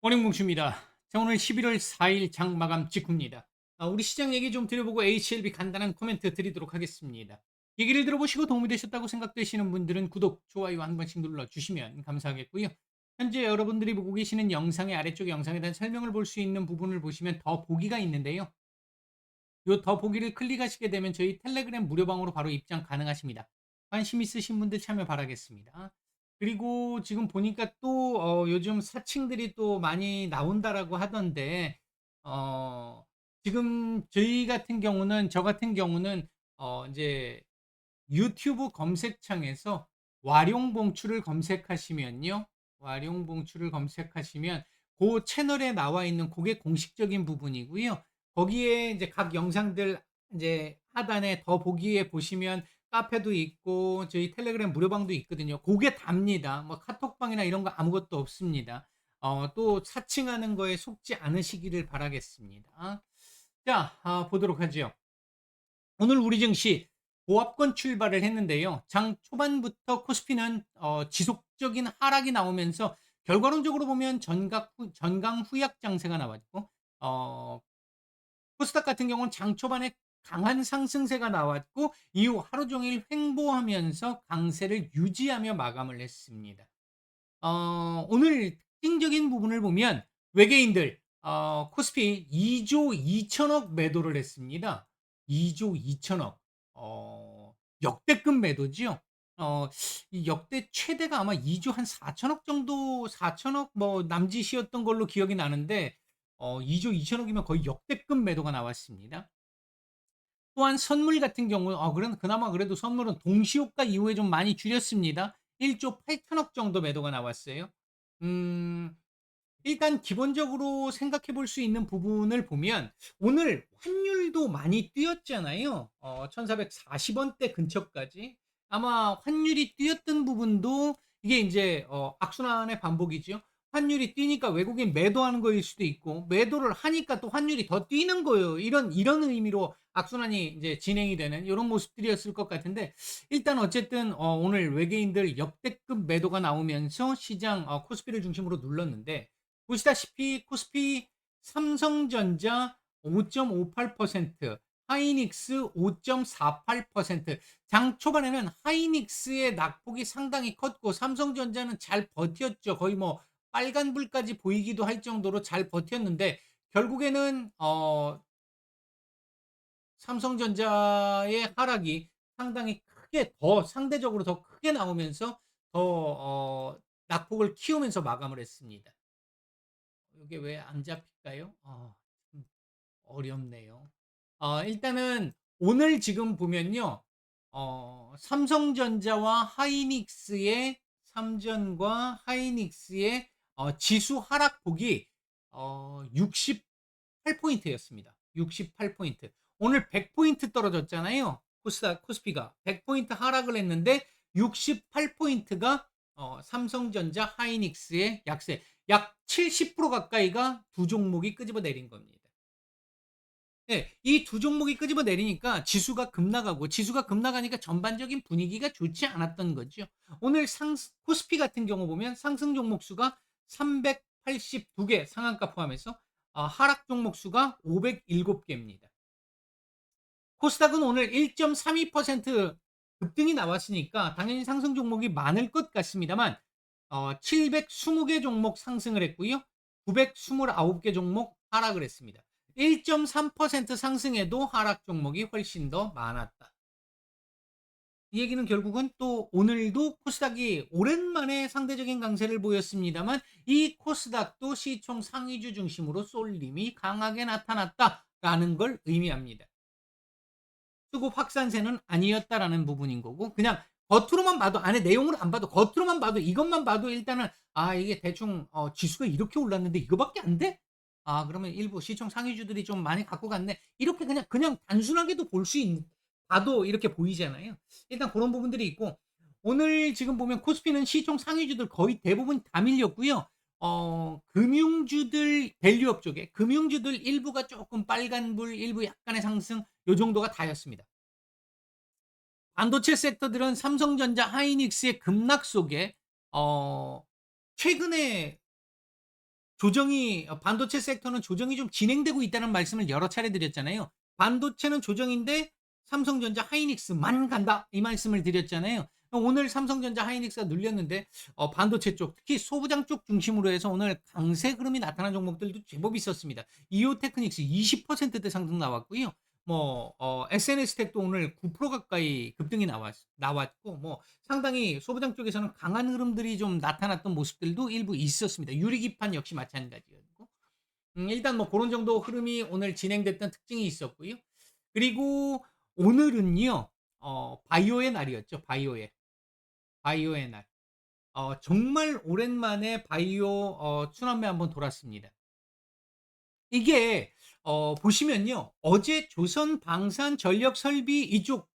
원행공주입니다. 자, 오늘 11월 4일 장 마감 직후입니다. 아, 우리 시장 얘기 좀 드려보고 HLB 간단한 코멘트 드리도록 하겠습니다. 얘기를 들어보시고 도움이 되셨다고 생각되시는 분들은 구독, 좋아요 한 번씩 눌러주시면 감사하겠고요. 현재 여러분들이 보고 계시는 영상의 아래쪽 영상에 대한 설명을 볼 수 있는 부분을 보시면 더 보기가 있는데요. 요 더 보기를 클릭하시게 되면 저희 텔레그램 무료방으로 바로 입장 가능하십니다. 관심 있으신 분들 참여 바라겠습니다. 그리고 지금 보니까 또 어, 요즘 사칭들이 또 많이 나온다라고 하던데 어, 지금 저희 같은 경우는 저 같은 경우는 어, 이제 유튜브 검색창에서 와룡봉추를 검색하시면요. 와룡봉추를 검색하시면 그 채널에 나와 있는 그게 공식적인 부분이고요. 거기에 이제 각 영상들 이제 하단에 더 보기에 보시면 카페도 있고 저희 텔레그램 무료방도 있거든요. 그게 답니다. 뭐 카톡방이나 이런 거 아무것도 없습니다. 어, 또 사칭하는 거에 속지 않으시기를 바라겠습니다. 자, 아, 보도록 하죠. 오늘 우리 증시 보합권 출발을 했는데요. 장 초반부터 코스피는 어, 지속적인 하락이 나오면서 결과론적으로 보면 전각 후, 전강 후약 장세가 나왔고 어, 코스닥 같은 경우는 장 초반에 강한 상승세가 나왔고 이후 하루 종일 횡보하면서 강세를 유지하며 마감을 했습니다. 어, 오늘 특징적인 부분을 보면 외계인들 어, 코스피 2조 2천억 매도를 했습니다. 2조 2천억 어, 역대급 매도지요. 어, 이 역대 최대가 아마 2조 한 4천억 정도 4천억 뭐 남짓이었던 걸로 기억이 나는데 어, 2조 2천억이면 거의 역대급 매도가 나왔습니다. 또한 선물 같은 경우 어 그런 그나마 그래도 선물은 동시효과 이후에 좀 많이 줄였습니다. 1조 8천억 정도 매도가 나왔어요. 음 일단 기본적으로 생각해 볼 수 있는 부분을 보면 오늘 환율도 많이 뛰었잖아요. 어 1,440원대 근처까지. 아마 환율이 뛰었던 부분도 이게 인제 어 악순환의 반복이지요. 환율이 뛰니까 외국인 매도하는 거일 수도 있고 매도를 하니까 또 환율이 더 뛰는 거예요. 이런 이런 의미로 악순환이 이제 진행이 되는 이런 모습들이었을 것 같은데 일단 어쨌든 어, 오늘 외계인들 역대급 매도가 나오면서 시장 어, 코스피를 중심으로 눌렀는데 보시다시피 코스피 삼성전자 5.58%, 하이닉스 5.48%장 초반에는 하이닉스의 낙폭이 상당히 컸고 삼성전자는 잘 버텼죠. 거의 뭐 빨간 불까지 보이기도 할 정도로 잘 버텼는데 결국에는 어 삼성전자의 하락이 상당히 크게 더 상대적으로 더 크게 나오면서 더 어 낙폭을 키우면서 마감을 했습니다. 이게 왜 안 잡힐까요? 아참 어렵네요. 어 일단은 오늘 지금 보면요. 어 삼성전자와 하이닉스의 삼전과 하이닉스의 어, 지수 하락폭이 어, 68포인트였습니다. 68포인트. 오늘 100포인트 떨어졌잖아요. 코스닥, 코스피가 100포인트 하락을 했는데 68포인트가 어, 삼성전자, 하이닉스의 약세. 약 70% 가까이가 두 종목이 끄집어 내린 겁니다. 네, 이 두 종목이 끄집어 내리니까 지수가 급나가고 지수가 급나가니까 전반적인 분위기가 좋지 않았던 거죠. 오늘 상 코스피 같은 경우 보면 상승 종목 수가 382개 상한가 포함해서 어, 하락 종목 수가 507개입니다. 코스닥은 오늘 1.32% 급등이 나왔으니까 당연히 상승 종목이 많을 것 같습니다만 어, 720개 종목 상승을 했고요. 929개 종목 하락을 했습니다. 1.3% 상승해도 하락 종목이 훨씬 더 많았다. 이 얘기는 결국은 또 오늘도 코스닥이 오랜만에 상대적인 강세를 보였습니다만 이 코스닥도 시총 상위주 중심으로 쏠림이 강하게 나타났다라는 걸 의미합니다. 수급 확산세는 아니었다라는 부분인 거고 그냥 겉으로만 봐도 안에 내용을 안 봐도 겉으로만 봐도 이것만 봐도 일단은 아 이게 대충 어, 지수가 이렇게 올랐는데 이거밖에 안 돼? 아 그러면 일부 시총 상위주들이 좀 많이 갖고 갔네. 이렇게 그냥 그냥 단순하게도 볼 수 있는 봐도 이렇게 보이잖아요. 일단 그런 부분들이 있고 오늘 지금 보면 코스피는 시총 상위주들 거의 대부분 다 밀렸고요. 어, 금융주들 밸류업 쪽에 금융주들 일부가 조금 빨간불, 일부 약간의 상승 요 정도가 다였습니다. 반도체 섹터들은 삼성전자, 하이닉스의 급락 속에 어, 최근에 조정이 어 반도체 섹터는 조정이 좀 진행되고 있다는 말씀을 여러 차례 드렸잖아요. 반도체는 조정인데 삼성전자, 하이닉스만 간다 이 말씀을 드렸잖아요. 오늘 삼성전자, 하이닉스가 눌렸는데 어 반도체 쪽 특히 소부장 쪽 중심으로 해서 오늘 강세 흐름이 나타난 종목들도 제법 있었습니다. 이오테크닉스 20%대 상승 나왔고요. 뭐 어 SNS텍도 오늘 9% 가까이 급등이 나왔 나왔고 뭐 상당히 소부장 쪽에서는 강한 흐름들이 좀 나타났던 모습들도 일부 있었습니다. 유리기판 역시 마찬가지였고. 음 일단 뭐 고런 정도 흐름이 오늘 진행됐던 특징이 있었고요. 그리고 오늘은요. 어 바이오의 날이었죠. 바이오의. 바이오의 날. 어 정말 오랜만에 바이오 어 추남매 한번 돌았습니다. 이게 어 보시면요. 어제 조선 방산 전력 설비 이쪽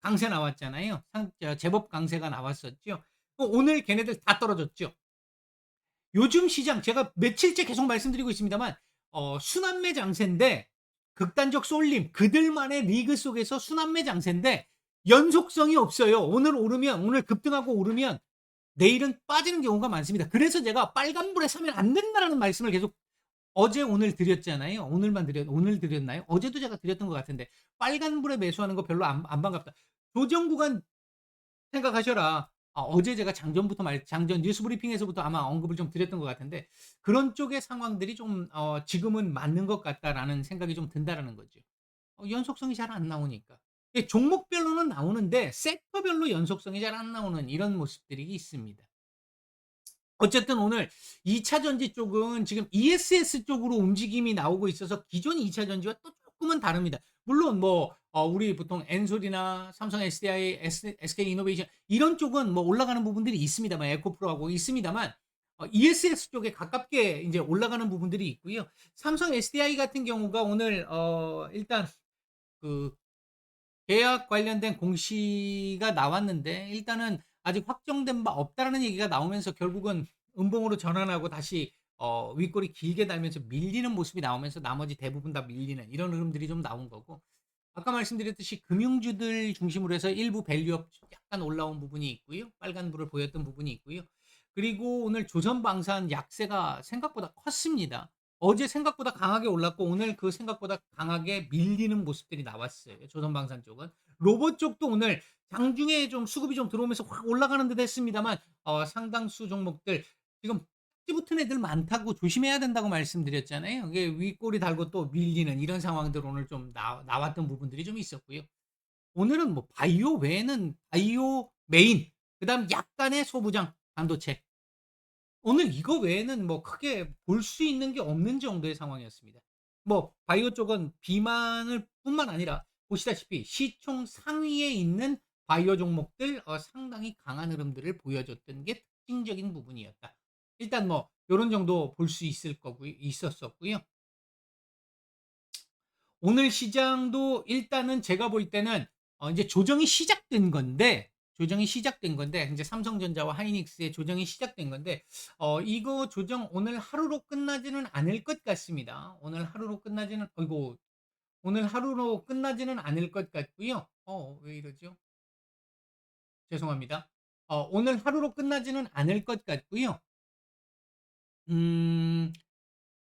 강세 나왔잖아요. 상저 제법 강세가 나왔었죠. 어 오늘 걔네들 다 떨어졌죠. 요즘 시장 제가 며칠째 계속 말씀드리고 있습니다만 어 순환매 장세인데 극단적 쏠림 그들만의 리그 속에서 순환매 장세인데 연속성이 없어요. 오늘 오르면 오늘 급등하고 오르면 내일은 빠지는 경우가 많습니다. 그래서 제가 "빨간불에 사면 안 된다."라는 말씀을 계속 어제 오늘 드렸잖아요. 오늘만 드렸 오늘 드렸나요? 어제도 제가 드렸던 것 같은데 "빨간불에 매수하는 거 별로 안 안 반갑다." 조정 구간 생각하셔라. 아 어제 제가 장전부터 말 장전 뉴스 브리핑에서부터 아마 언급을 좀 드렸던 것 같은데 그런 쪽의 상황들이 좀 어 '지금은 맞는 것 같다.'라는 생각이 좀 든다라는 거죠. 어 연속성이 잘 안 나오니까. 예 종목별로는 나오는데 섹터별로 연속성이 잘 안 나오는 이런 모습들이 있습니다. 어쨌든 오늘 2차 전지 쪽은 지금 ESS 쪽으로 움직임이 나오고 있어서 기존 2차 전지와 또 쪼끔은 다릅니다. 물론 뭐 어 우리 보통 엔솔이나 삼성 SDI, S SK이노베이션 이런 쪽은 뭐 올라가는 부분들이 있습니다만 에코프로하고 있습니다만 어 ESS 쪽에 가깝게 인제 올라가는 부분들이 있고요. 삼성 SDI 같은 경우가 오늘 어 일단 그 계약 관련된 공시가 나왔는데 일단은 아직 확정된 바 없다라는 얘기가 나오면서 결국은 음봉으로 전환하고 다시 어 윗골이 길게 달면서 밀리는 모습이 나오면서 나머지 대부분 다 밀리는 이런 흐름들이 좀 나온 거고 아까 말씀드렸듯이 금융주들 중심으로 해서 일부 밸류업 약간 올라온 부분이 있고요. 빨간 불을 보였던 부분이 있고요. 그리고 오늘 조선방산 약세가 생각보다 컸습니다. 어제 생각보다 강하게 올랐고 오늘 그 생각보다 강하게 밀리는 모습들이 나왔어요. 조선방산 쪽은. 로봇 쪽도 오늘 장중에 좀 수급이 좀 들어오면서 확 올라가는 듯 했습니다만 어 상당수 종목들 지금 붙은 애들 많다고 조심해야 된다고 말씀드렸잖아요. 이게 윗골이 달고 또 밀리는 이런 상황들 오늘 좀 나 나왔던 부분들이 좀 있었고요. 오늘은 뭐 바이오 외에는 바이오 메인 그 다음 약간의 소부장, 반도체 오늘 이거 외에는 뭐 크게 볼 수 있는 게 없는 정도의 상황이었습니다. 뭐 바이오 쪽은 비만을 뿐만 아니라 보시다시피 시총 상위에 있는 바이오 종목들 어 상당히 강한 흐름들을 보여줬던 게 특징적인 부분이었다. 일단 뭐 요런 정도 볼 수 있을 거고 있었었고요. 오늘 시장도 일단은 제가 볼 때는 어 인제 조정이 시작된 건데 조정이 시작된 건데 인제 삼성전자와 하이닉스의 조정이 시작된 건데 어 이거 조정 오늘 하루로 끝나지는 않을 것 같습니다. 오늘 하루로 끝나지는 아이고 오늘 하루로 끝나지는 않을 것 같고요. 어 왜 이러죠? 죄송합니다. 어 오늘 하루로 끝나지는 않을 것 같고요. 음.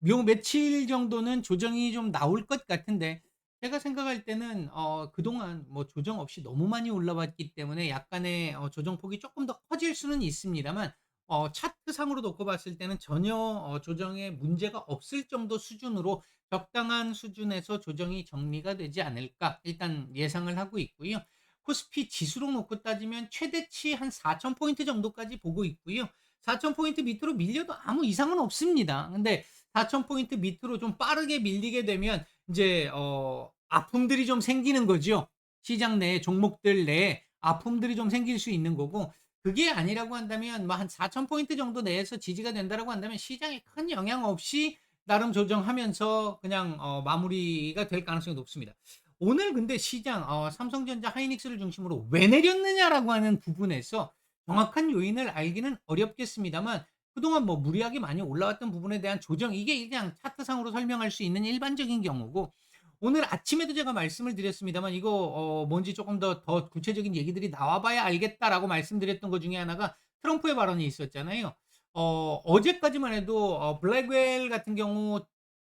요 며칠 정도는 조정이 좀 나올 것 같은데 제가 생각할 때는 어 그동안 뭐 조정 없이 너무 많이 올라왔기 때문에 약간의 어 조정폭이 쪼끔 더 커질 수는 있습니다만 어 차트상으로 놓고 봤을 때는 전혀 어 조정에 문제가 없을 정도 수준으로 '적당한 수준에서 조정이 정리가 되지 않을까.' 일단 예상을 하고 있고요. 코스피 지수로 놓고 따지면 최대치 한 4,000 포인트 정도까지 보고 있고요. 4,000 포인트 밑으로 밀려도 아무 이상은 없습니다. 근데 4,000 포인트 밑으로 좀 빠르게 밀리게 되면 인제 어 아픔들이 좀 생기는 거죠. 시장 내에 종목들 내에 아픔들이 좀 생길 수 있는 거고 그게 아니라고 한다면 뭐 한 4,000 포인트 정도 내에서 지지가 된다라고 한다면 시장에 큰 영향 없이 나름 조정하면서 그냥 어 마무리가 될 가능성이 높습니다. 오늘 근데 시장 어 삼성전자, 하이닉스를 중심으로 '왜 내렸느냐.'라고 하는 부분에서 정확한 요인을 알기는 어렵겠습니다만 그동안 뭐 무리하게 많이 올라왔던 부분에 대한 조정 이게 그냥 차트상으로 설명할 수 있는 일반적인 경우고 오늘 아침에도 제가 말씀을 드렸습니다만 이거 어 뭔지 쪼끔 더더 구체적인 얘기들이 나와 봐야 알겠다라고 말씀드렸던 것 중에 하나가 트럼프의 발언이 있었잖아요. 어 어제까지만 해도 어 블랙웰 같은 경우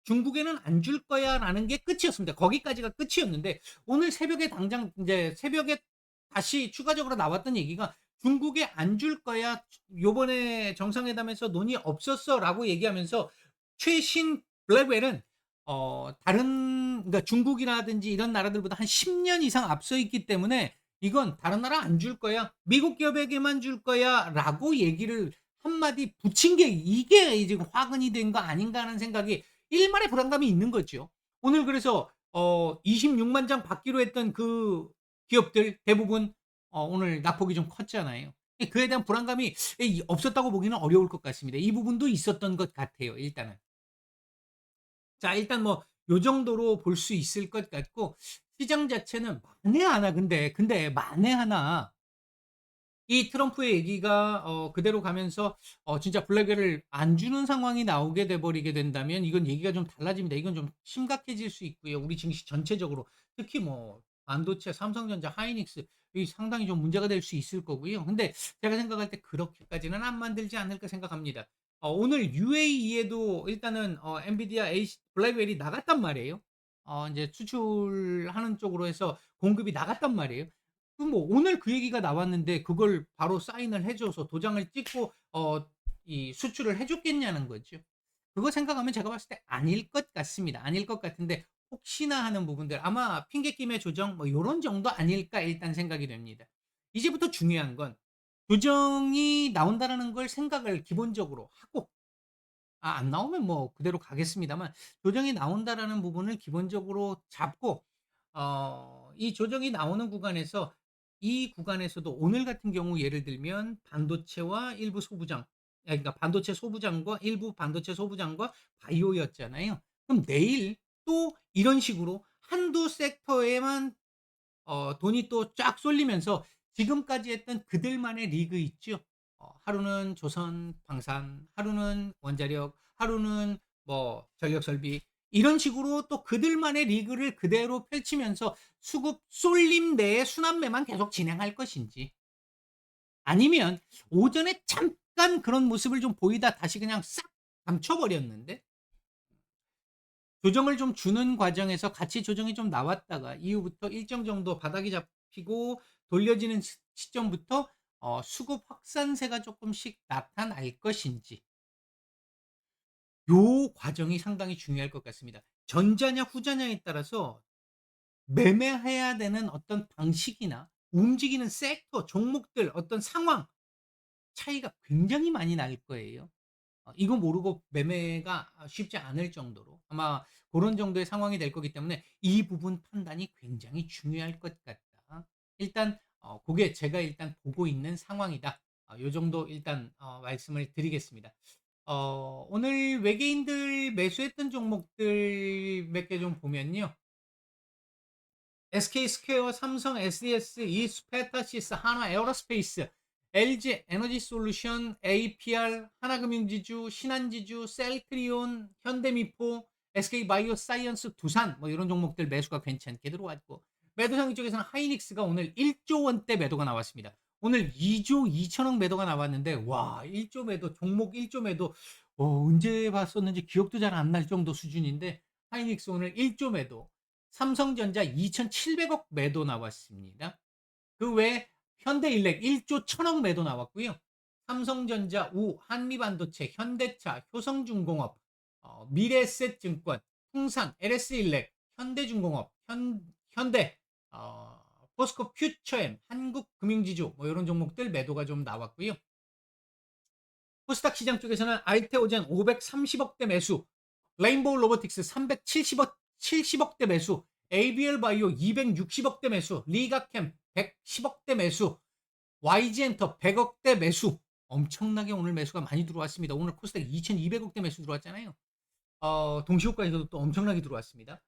"중국에는 안 줄 거야."라는 게 끝이었습니다. 거기까지가 끝이었는데 오늘 새벽에 당장 인제 새벽에 다시 추가적으로 나왔던 얘기가 " 중국에 안 줄 거야. 요번에 정상회담에서 논의 없었어."라고 얘기하면서 최신 블랙웰은 어 다른 그러니까 중국이라든지 이런 나라들보다 한 10년 이상 앞서 있기 때문에 "이건 다른 나라 안 줄 거야. 미국 기업에게만 줄 거야."라고 얘기를 한마디 붙인 게 이게 이 지금 화근이 된 거 아닌가 하는 생각이 일말의 불안감이 있는 거죠. 오늘 그래서 어 260,000장 받기로 했던 그 기업들 대부분 어 오늘 낙폭이 좀 컸잖아요. 예 그에 대한 불안감이 이 없었다고 보기는 어려울 것 같습니다. 이 부분도 있었던 것 같아요 일단은. 자 일단 뭐 요 정도로 볼 수 있을 것 같고 시장 자체는 만에 하나 근데, 근데 만에 하나 이 트럼프의 얘기가 어 그대로 가면서 어 진짜 블랙웰을 안 주는 상황이 나오게 돼 버리게 된다면 이건 얘기가 좀 달라집니다. 이건 좀 심각해질 수 있고요. 우리 증시 전체적으로 특히 뭐 반도체, 삼성전자, 하이닉스 이 상당히 좀 문제가 될 수 있을 거고요. 근데 제가 생각할 때 그렇게까지는 안 만들지 않을까 생각합니다. 어 오늘 UAE에도 일단은 어 엔비디아 AC 블랙웰이 나갔단 말이에요. 어 인제 수출하는 쪽으로 해서 공급이 나갔단 말이에요. 뭐 오늘 그 얘기가 나왔는데 그걸 바로 사인을 해 줘서 도장을 찍고 어 이 수출을 해 줬겠냐는 거죠. 그거 생각하면 제가 봤을 때 아닐 것 같습니다. 아닐 것 같은데 혹시나 하는 부분들 아마 핑계김의 조정 뭐 요런 정도 아닐까 일단 생각이 됩니다. 이제부터 중요한 건 조정이 나온다라는 걸 생각을 기본적으로 하고 아 안 나오면 뭐 그대로 가겠습니다만 조정이 나온다라는 부분을 기본적으로 잡고 어 이 조정이 나오는 구간에서 이 구간에서도 오늘 같은 경우 예를 들면 반도체와 일부 소부장 아 그러니까 반도체 소부장과 일부 반도체 소부장과 바이오였잖아요. 그럼 내일 또 이런 식으로 한두 섹터에만 어 돈이 또 쫙 쏠리면서 지금까지 했던 그들만의 리그 있죠. 어 하루는 조선 방산, 하루는 원자력, 하루는 뭐 전력 설비 이런 식으로 또 그들만의 리그를 그대로 펼치면서 수급 쏠림 내에 순환매만 계속 진행할 것인지 아니면 오전에 잠깐 그런 모습을 좀 보이다 다시 그냥 싹 감춰 버렸는데 조정을 좀 주는 과정에서 같이 조정이 좀 나왔다가 이후부터 일정 정도 바닥이 잡히고 돌려지는 시 시점부터 어 수급 확산세가 쪼끔씩 나타날 것인지 요 과정이 상당히 중요할 것 같습니다. 전자냐 후자냐에 따라서 매매해야 되는 어떤 방식이나 움직이는 섹터, 종목들 어떤 상황 차이가 굉장히 많이 날 거예요. 어 이거 모르고 매매가 아 쉽지 않을 정도로 아마 고런 정도의 상황이 될 거기 때문에 이 부분 판단이 굉장히 중요할 것 같다. 일단 어 고게 제가 일단 보고 있는 상황이다. 어 요 정도 일단 어 말씀을 드리겠습니다. 어 오늘 외계인들 매수했던 종목들 몇 개 좀 보면요. SK스퀘어, 삼성 SDS, 이스페타시스, 한화에어로스페이스, LG 에너지 솔루션, APR, 하나금융지주, 신한지주, 셀트리온, 현대미포, SK바이오사이언스, 두산 뭐 이런 종목들 매수가 괜찮게 들어왔고 매도상 쪽에서는 하이닉스가 오늘 1조 원대 매도가 나왔습니다. 오늘 2조 2천억 매도가 나왔는데 와 1조 매도 종목 1조 매도 어 언제 봤었는지 기억도 잘 안 날 정도 수준인데 하이닉스 오늘 1조 매도 삼성전자 2,700억 매도 나왔습니다. 그 외에 현대일렉 1조 1천억 매도 나왔고요. 삼성전자, 우, 한미반도체, 현대차, 효성중공업, 어, 미래에셋증권, 풍산, LS일렉, 현대중공업, 현, 현대, 어, 포스코 퓨처엠, 한국금융지주 뭐 이런 종목들 매도가 좀 나왔고요. 코스닥 시장 쪽에서는 알테오젠 530억대 매수, 레인보우 로보틱스 370억 70억대 매수, ABL 바이오 260억대 매수, 리가캠 110억대 매수, YG엔터 100억대 매수. 엄청나게 오늘 매수가 많이 들어왔습니다. 오늘 코스닥 2,200억대 매수 들어왔잖아요. 어, 동시호가에서도 또 엄청나게 들어왔습니다.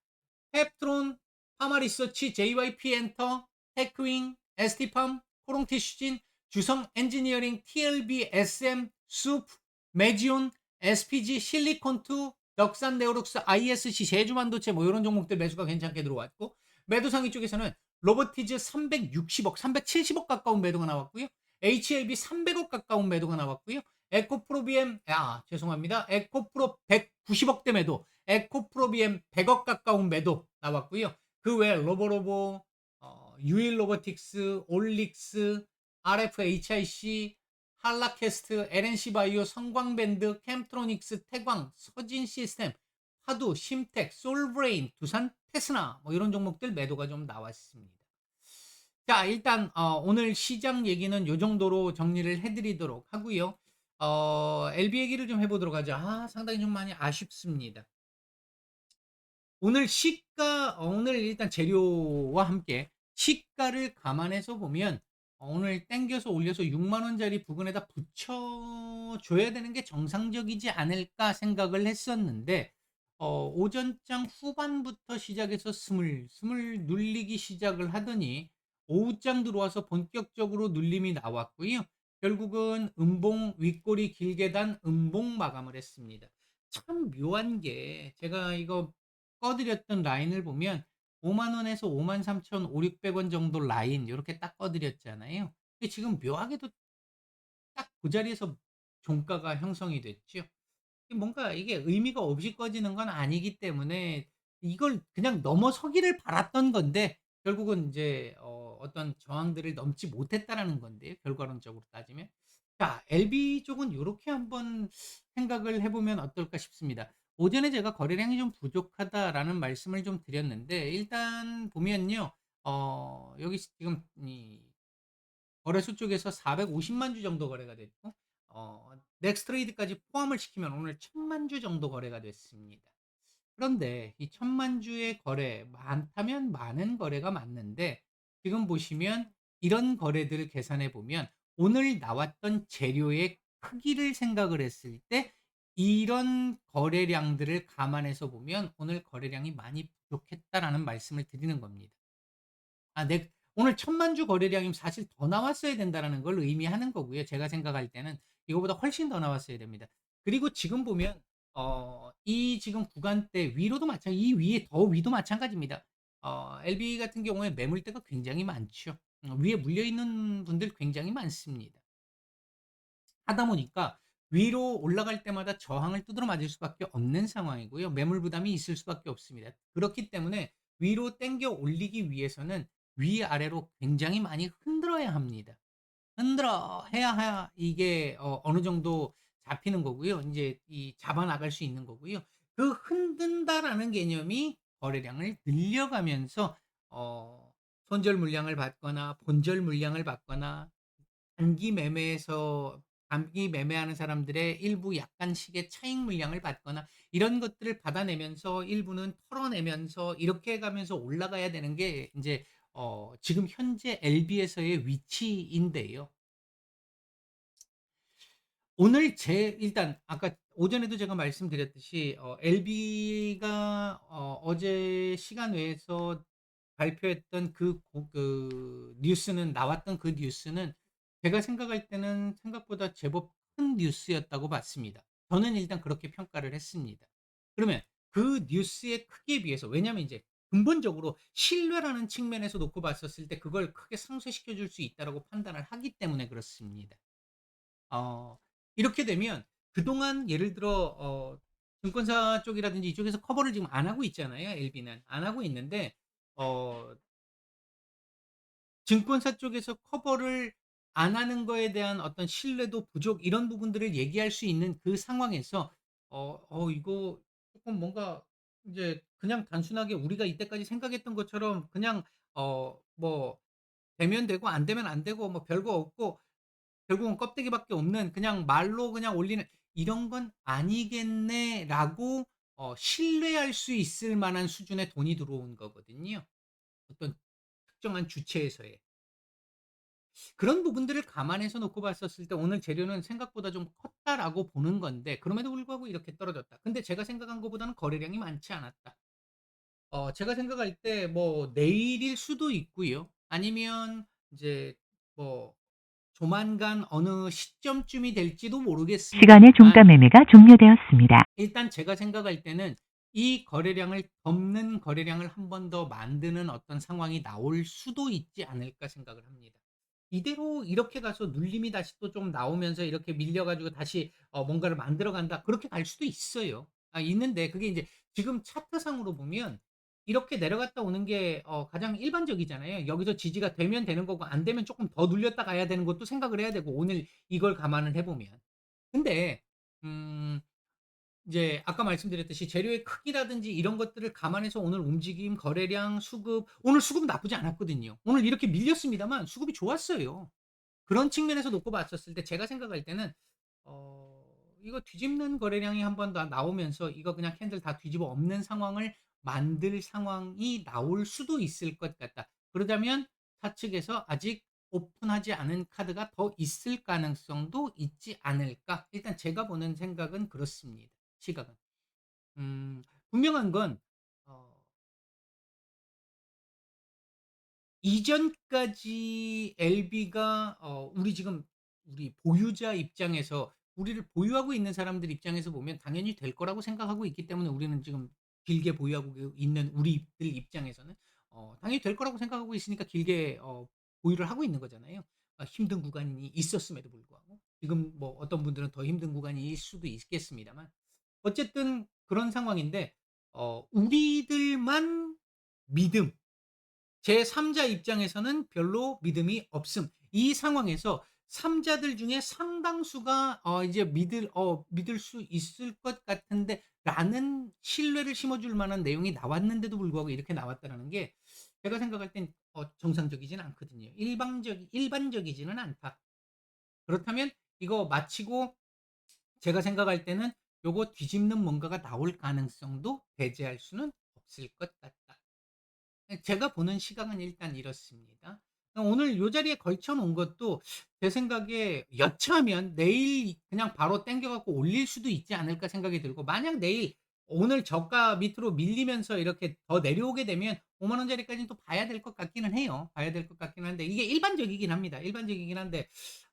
햅트론, 파마리서치, JYP 엔터, 테크윙, ST팜, 코롱티슈진, 주성 엔지니어링, TLB, SM, 숲, 메지온, SPG, 실리콘투, 덕산 네오룩스, ISC, 제주반도체 뭐 이런 종목들 매수가 괜찮게 들어왔고 매도 상위 쪽에서는 로보티즈 360억, 370억 가까운 매도가 나왔고요. HLB 300억 가까운 매도가 나왔고요. 에코프로 BM 아 죄송합니다. 에코프로 190억대 매도, 에코프로 BM 100억 가까운 매도 나왔고요. 그 외에 로보로보, 어, 유일 로보틱스, 올릭스, RFHIC, 한라캐스트, LNC 바이오, 성광밴드, 캠트로닉스, 태광, 서진 시스템, 화두, 심텍, 솔브레인, 두산 테스나 뭐 이런 종목들 매도가 좀 나왔습니다. 자, 일단 어, 오늘 시장 얘기는 요 정도로 정리를 해드리도록 하고요. 어, LB 얘기를 좀 해보도록 하죠. 아, 상당히 좀 많이 아쉽습니다. 오늘 시가, 어, 오늘 일단 재료와 함께 시가를 감안해서 보면 어, 오늘 땡겨서 올려서 6만원짜리 부근에다 붙여줘야 되는 게 정상적이지 않을까 생각을 했었는데, 어, 오전장 후반부터 시작해서 스물 스물 눌리기 시작을 하더니, 오후장 들어와서 본격적으로 눌림이 나왔고요. 결국은 음봉 윗꼬리 길게 단 음봉 마감을 했습니다. 참 묘한 게 제가 이거 꺼드렸던 라인을 보면 5만 원에서 5만 3천 5, 600원 정도 라인 이렇게 딱 꺼드렸잖아요. 지금 묘하게도 딱 그 자리에서 종가가 형성이 됐죠. 뭔가 이게 의미가 없이 꺼지는 건 아니기 때문에 이걸 그냥 넘어서기를 바랐던 건데 결국은 이제 어, 어떤 저항들을 넘지 못했다라는 건데요. 결과론적으로 따지면. 자, LB 쪽은 이렇게 한번 생각을 해보면 어떨까 싶습니다. 오전에 제가 거래량이 좀 부족하다라는 말씀을 좀 드렸는데 일단 보면요. 어, 여기 지금 이 거래소 쪽에서 450만 주 정도 거래가 됐고 어, 넥스트레이드까지 포함을 시키면 오늘 1000만 주 정도 거래가 됐습니다. 그런데 이 1000만 주의 거래 많다면 많은 거래가 맞는데 지금 보시면 이런 거래들을 계산해 보면 오늘 나왔던 재료의 크기를 생각을 했을 때 이런 거래량들을 감안해서 보면 오늘 거래량이 많이 부족했다라는 말씀을 드리는 겁니다. 아, 네. 오늘 천만 주 거래량이면 사실 더 나왔어야 된다라는 걸 의미하는 거고요. 제가 생각할 때는 이거보다 훨씬 더 나왔어야 됩니다. 그리고 지금 보면 어, 이 지금 구간대 위로도 마찬가지, 이 위에 더 위도 마찬가지입니다. 어, LB 같은 경우에 매물대가 굉장히 많죠. 어, 위에 물려 있는 분들 굉장히 많습니다. 하다 보니까 위로 올라갈 때마다 저항을 두드러 맞을 수밖에 없는 상황이고요. 매물 부담이 있을 수밖에 없습니다. 그렇기 때문에 위로 땡겨 올리기 위해서는 위아래로 굉장히 많이 흔들어야 합니다. 흔들어 해야 이게 어, 어느 정도 잡히는 거고요. 이제 이 잡아 나갈 수 있는 거고요. 그 흔든다라는 개념이 거래량을 늘려가면서 어, 손절 물량을 받거나 본절 물량을 받거나 단기 매매에서 단기 매매하는 사람들의 일부 약간씩의 차익 물량을 받거나 이런 것들을 받아내면서 일부는 털어내면서 이렇게 가면서 올라가야 되는 게 이제 어, 지금 현재 LB에서의 위치인데요. 오늘 제 일단 아까 오전에도 제가 말씀드렸듯이 어, LB가 어, 제 시간 외에서 발표했던 그, 고- 그 뉴스는 나왔던 그 뉴스는 제가 생각할 때는 생각보다 제법 큰 뉴스였다고 봤습니다. 저는 일단 그렇게 평가를 했습니다. 그러면 그 뉴스의 크기에 비해서 왜냐하면 이제 근본적으로 신뢰라는 측면에서 놓고 봤었을 때 그걸 크게 상쇄시켜 줄 수 있다라고 판단을 하기 때문에 그렇습니다. 어, 이렇게 되면 그동안 예를 들어 어, 증권사 쪽이라든지 이쪽에서 커버를 지금 안 하고 있잖아요. LB는 안 하고 있는데 어, 증권사 쪽에서 커버를 안 하는 거에 대한 어떤 신뢰도 부족 이런 부분들을 얘기할 수 있는 그 상황에서 어, 어 이거 조금 뭔가 이제 그냥 단순하게 우리가 이때까지 생각했던 것처럼 그냥 어 뭐 되면 되고 안 되면 안 되고 뭐 별거 없고 결국은 껍데기밖에 없는 그냥 말로 그냥 올리는 이런 건 아니겠네라고 어, 신뢰할 수 있을 만한 수준의 돈이 들어온 거거든요. 어떤 특정한 주체에서의. 그런 부분들을 감안해서 놓고 봤었을 때 오늘 재료는 생각보다 좀 컸다라고 보는 건데 그럼에도 불구하고 이렇게 떨어졌다. 근데 제가 생각한 것보다는 거래량이 많지 않았다. 어, 제가 생각할 때 뭐 내일일 수도 있고요. 아니면 이제 뭐 조만간 어느 시점쯤이 될지도 모르겠습니다. 시간의 종가 매매가 종료되었습니다. 일단 제가 생각할 때는 이 거래량을 덮는 거래량을 한 번 더 만드는 어떤 상황이 나올 수도 있지 않을까 생각을 합니다. 이대로 이렇게 가서 눌림이 다시 또 좀 나오면서 이렇게 밀려 가지고 다시 어 뭔가를 만들어 간다. 그렇게 갈 수도 있어요. 아 있는데 그게 인제 지금 차트상으로 보면 이렇게 내려갔다 오는 게 어 가장 일반적이잖아요. 여기서 지지가 되면 되는 거고 안 되면 쪼끔 더 눌렸다 가야 되는 것도 생각을 해야 되고 오늘 이걸 감안을 해 보면. 근데 음 이제 아까 말씀드렸듯이 재료의 크기라든지 이런 것들을 감안해서 오늘 움직임, 거래량, 수급 오늘 수급은 나쁘지 않았거든요. 오늘 이렇게 밀렸습니다만 수급이 좋았어요. 그런 측면에서 놓고 봤었을 때 제가 생각할 때는 어 이거 뒤집는 거래량이 한 번 더 나오면서 이거 그냥 캔들 다 뒤집어 엎는 상황을 만들 상황이 나올 수도 있을 것 같다. 그러자면 차측에서 아직 오픈하지 않은 카드가 더 있을 가능성도 있지 않을까? 일단 제가 보는 생각은 그렇습니다. 시각은. 음 분명한 건 어 이전까지 LB가 어 우리 지금 우리 보유자 입장에서 우리를 보유하고 있는 사람들 입장에서 보면 당연히 될 거라고 생각하고 있기 때문에 우리는 지금 길게 보유하고 그 있는 우리들 입장에서는 어 당연히 될 거라고 생각하고 있으니까 길게 어 보유를 하고 있는 거잖아요. 아 힘든 구간이 있었음에도 불구하고. 지금 뭐 어떤 분들은 더 힘든 구간일 수도 있겠습니다만 어쨌든 그런 상황인데 어 우리들만 믿음 제 3 자 입장에서는 별로 믿음이 없음. 이 상황에서 3 자들 중에 상당수가 어 이제 믿을 어 '믿을 수 있을 것 같은데.'라는 신뢰를 심어 줄 만한 내용이 나왔는데도 불구하고 이렇게 나왔다라는 게 제가 생각할 땐 어 정상적이진 않거든요. 일방적 일반적이지는 않다. 그렇다면 이거 마치고 제가 생각할 때는 요거 뒤집는 뭔가가 나올 가능성도 배제할 수는 없을 것 같다. 예 제가 보는 시각은 일단 이렇습니다. 어 오늘 요 자리에 걸쳐 놓은 것도 제 생각에 여차하면 내일 그냥 바로 당겨 갖고 올릴 수도 있지 않을까 생각이 들고 만약 내일 오늘 저가 밑으로 밀리면서 이렇게 더 내려오게 되면 50,000 원짜리까지는 또 봐야 될 것 같기는 해요. 봐야 될 것 같긴 한데 이게 일반적이긴 합니다. 일반적이긴 한데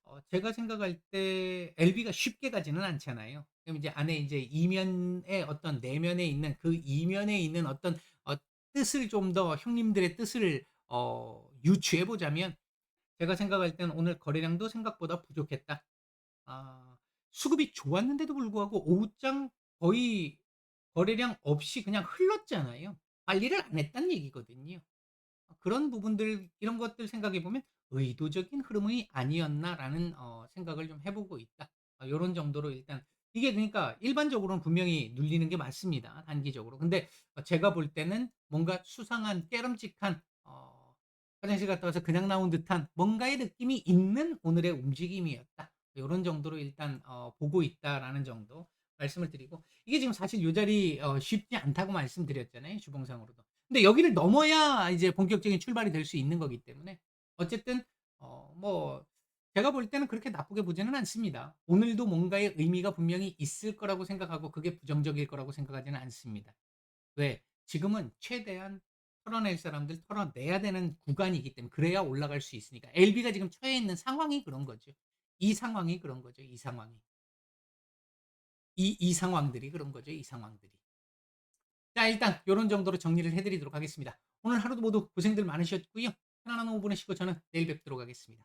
어 제가 생각할 때 LB가 쉽게 가지는 않잖아요. 그럼 이제 안에 이제 이면에 어떤 내면에 있는 그 이면에 있는 어떤 어 뜻을 좀 더 형님들의 뜻을 어 유추해 보자면 제가 생각할 때는 '오늘 거래량도 생각보다 부족했다.' 아 수급이 좋았는데도 불구하고 오후장 거의 거래량 없이 그냥 흘렀잖아요. 관리를 안 했다는 얘기거든요. 어 그런 부분들 이런 것들 생각해 보면 ' 의도적인 흐름이 아니었나.'라는 어 생각을 좀 해 보고 있다. 어 요런 정도로 일단 이게 그러니까 일반적으로는 분명히 눌리는 게 맞습니다, 단기적으로. 근데 어 제가 볼 때는 뭔가 수상한 깨름직한 어 화장실 갔다 와서 그냥 나온 듯한 뭔가의 느낌이 있는 오늘의 움직임이었다. 요런 정도로 일단 어 보고 있다라는 정도 말씀을 드리고 이게 지금 사실 요 자리 어 쉽지 않다고 말씀드렸잖아요, 주봉상으로도. 근데 여기를 넘어야 이제 본격적인 출발이 될 수 있는 거기 때문에 어쨌든 어 뭐 제가 볼 때는 그렇게 나쁘게 보지는 않습니다. 오늘도 뭔가의 의미가 분명히 있을 거라고 생각하고 그게 부정적일 거라고 생각하지는 않습니다. 왜? 지금은 최대한 털어낼 사람들 털어내야 되는 구간이기 때문에 그래야 올라갈 수 있으니까. LB가 지금 처해 있는 상황이 그런 거죠. 이 상황이 그런 거죠, 이 상황이. 이 이 상황들이 그런 거죠, 이 상황들이. 자 일단 요런 정도로 정리를 해 드리도록 하겠습니다. 오늘 하루도 모두 고생들 많으셨고요. 편안한 오후 보내시고 저는 내일 뵙도록 하겠습니다.